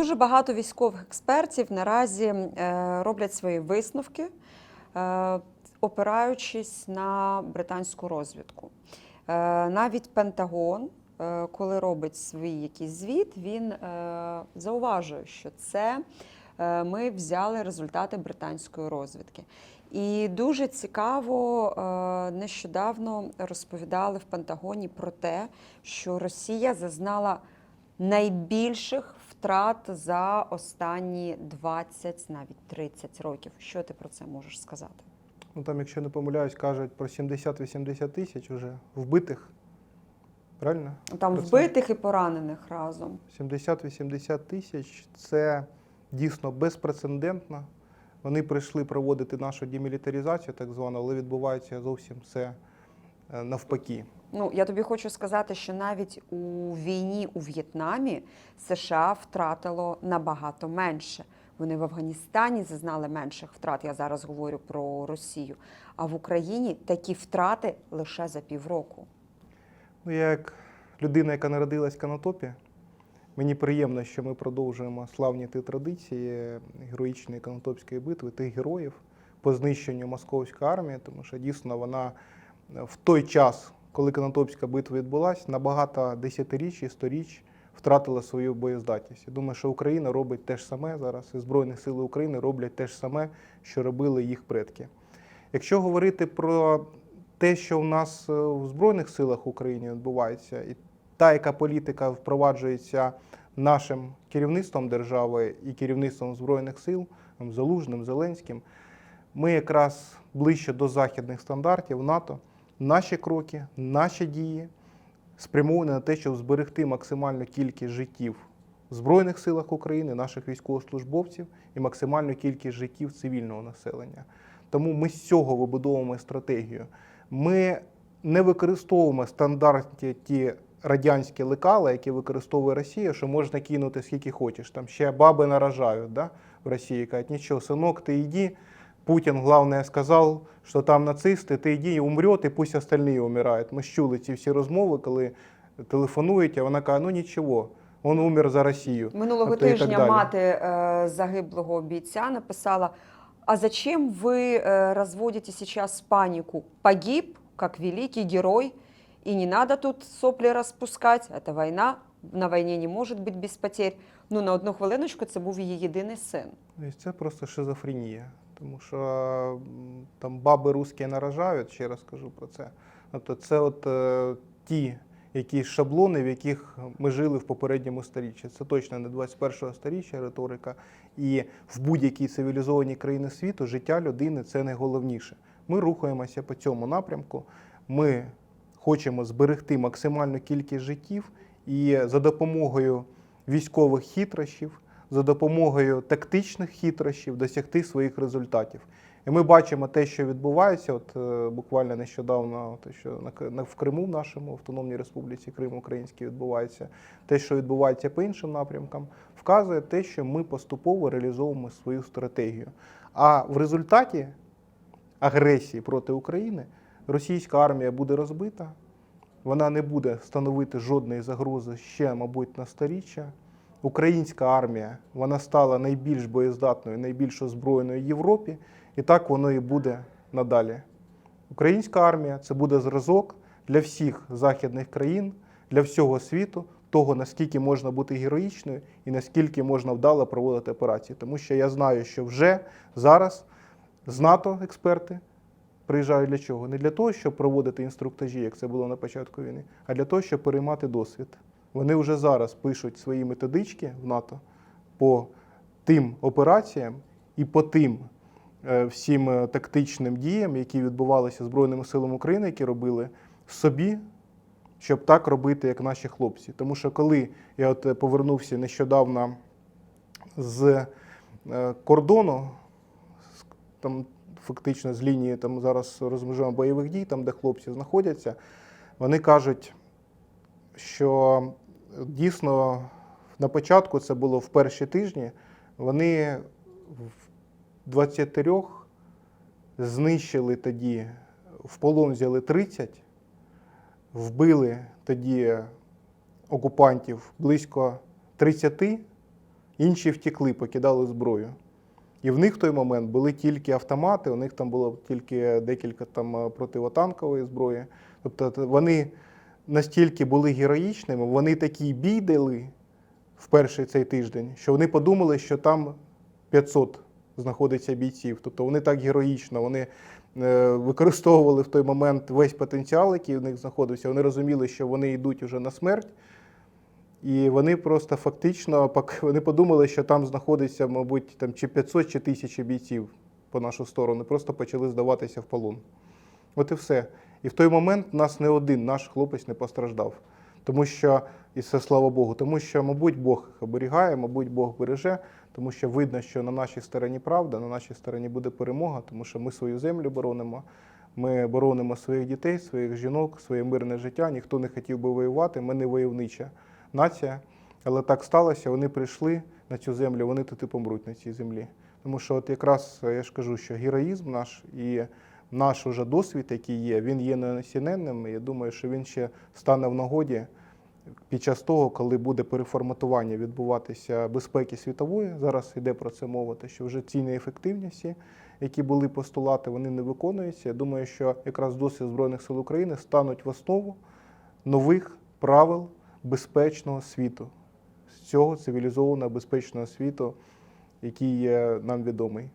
Дуже багато військових експертів наразі е, роблять свої висновки, е, опираючись на британську розвідку. Е, Навіть Пентагон, коли робить свій якийсь звіт, він зауважує, що це ми взяли результати британської розвідки. І дуже цікаво, нещодавно розповідали в Пентагоні про те, що Росія зазнала найбільших втрат за останні 20, навіть 30 років. Що ти про це можеш сказати? Ну там, якщо не помиляюсь, кажуть про 70-80 тисяч вже вбитих. Правильно? Там Про це? вбитих і поранених разом. 70-80 тисяч це дійсно безпрецедентно. Вони прийшли проводити нашу демілітаризацію, так звану, але відбувається зовсім все навпаки. Ну я тобі хочу сказати, що навіть у війні у В'єтнамі США втратило набагато менше. Вони в Афганістані зазнали менших втрат. Я зараз говорю про Росію. А в Україні такі втрати лише за півроку. Ну, я як людина, яка народилась в Канатопі, мені приємно, що ми продовжуємо славні ті традиції героїчної Канатопської битви, тих героїв по знищенню московської армії, тому що дійсно вона е, в той час, коли Канатопська битва відбулася, на багато десятиріч і сторіч втратила свою боєздатність. Я думаю, що Україна робить те ж саме зараз, і Збройні Сили України роблять те ж саме, що робили їх предки. Якщо говорити про те, що в нас е, в Збройних силах України відбувається, і та, яка політика впроваджується нашим керівництвом держави і керівництвом Збройних сил, Залужним, Зеленським, ми якраз ближче до західних стандартів НАТО. Наші кроки, наші дії спрямовані на те, щоб зберегти максимальну кількість життів в Збройних силах України, наших військовослужбовців і максимальну кількість життів цивільного населення. Тому ми з цього вибудовуємо стратегію. Ми не використовуємо стандартні ті радянські лекала, які використовує Росія, що можна кинути скільки хочеш. Там ще баби наражають да, в Росії. Кажуть, нічого, синок, ти йди. Путін, головне, сказав, що там нацисти, ти йди і умрет, і пусть остальні умирають. Ми чули ці всі розмови, коли телефонують, а вона каже, ну нічого, він умер за Росію. Минулого Тобто тижня мати е, загиблого бійця написала: А зачем ви е, розводите сейчас панику? Погиб, как великий герой, и не надо тут сопли розпускати. Это війна. На війні не може бути без потерь. Ну на одну хвилиночку це був її єдиний син. Це просто шизофренія. Тому що там баби русські наражають, ще раз кажу про це. Тобто це от е, ті якісь шаблони, в яких ми жили в попередньому сторіччі. Це точно не 21-го сторіччя риторика. І в будь-якій цивілізованій країні світу життя людини це найголовніше. Ми рухаємося по цьому напрямку. Ми хочемо зберегти максимальну кількість життів і за допомогою військових хитрощів, за допомогою тактичних хитрощів досягти своїх результатів. І ми бачимо те, що відбувається, от е, буквально нещодавно, те, що в Криму, в нашому Автономній Республіці Крим Українській відбувається, те, що відбувається по іншим напрямкам, вказує те, що ми поступово реалізовуємо свою стратегію. А в результаті агресії проти України російська армія буде розбита, вона не буде становити жодної загрози ще, мабуть, на сторіччя. Українська армія вона стала найбільш боєздатною, найбільш озброєною в Європі, і так воно і буде надалі. Українська армія це буде зразок для всіх західних країн, для всього світу, того, наскільки можна бути героїчною і наскільки можна вдало проводити операції. Тому що я знаю, що вже зараз з НАТО експерти приїжджають для чого? Не для того, щоб проводити інструктажі, як це було на початку війни, а для того, щоб переймати досвід. Вони вже зараз пишуть свої методички в НАТО по тим операціям і по тим е, всім е, тактичним діям, які відбувалися Збройними силами України, які робили собі, щоб так робити, як наші хлопці. Тому що коли я от е, повернувся нещодавно з кордону, там фактично з лінії там зараз розмежуємо бойових дій, там де хлопці знаходяться, вони кажуть, що дійсно на початку це було в перші тижні, вони в 23 знищили тоді, в полон взяли 30, вбили тоді окупантів близько 30, інші втекли, покидали зброю. І в них в той момент були тільки автомати, у них там було тільки декілька там е, противотанкової зброї. Тобто вони настільки були героїчними, вони такий бій дали в перший цей тиждень, що вони подумали, що там 500 знаходиться бійців. Тобто вони так героїчно, вони е, використовували в той момент весь потенціал, який в них знаходився. Вони розуміли, що вони йдуть уже на смерть. І вони просто фактично вони подумали, що там знаходиться, мабуть, там чи 500, чи 1000 бійців по нашу сторону. Просто почали здаватися в полон. От і все. І в той момент нас не один наш хлопець не постраждав. Тому що, і це слава Богу, тому що, мабуть, Бог оберігає, мабуть, Бог береже, тому що видно, що на нашій стороні правда, на нашій стороні буде перемога, тому що ми свою землю боронимо. Ми боронимо своїх дітей, своїх жінок, своє мирне життя. Ніхто не хотів би воювати. Ми не войовнича нація. Але так сталося, вони прийшли на цю землю, вони тут і помруть на цій землі. Тому що, от якраз я ж кажу, що героїзм наш і наш уже досвід, який є, він є неосіненним. Я думаю, що він ще стане в нагоді під час того, коли буде переформатування відбуватися безпеки світової. Зараз йде про це мова, те, що вже ці неефективності, які були постулати, вони не виконуються. Я думаю, що якраз досвід Збройних сил України стануть в основу нових правил безпечного світу, з цього цивілізованого безпечного світу, який є нам відомий.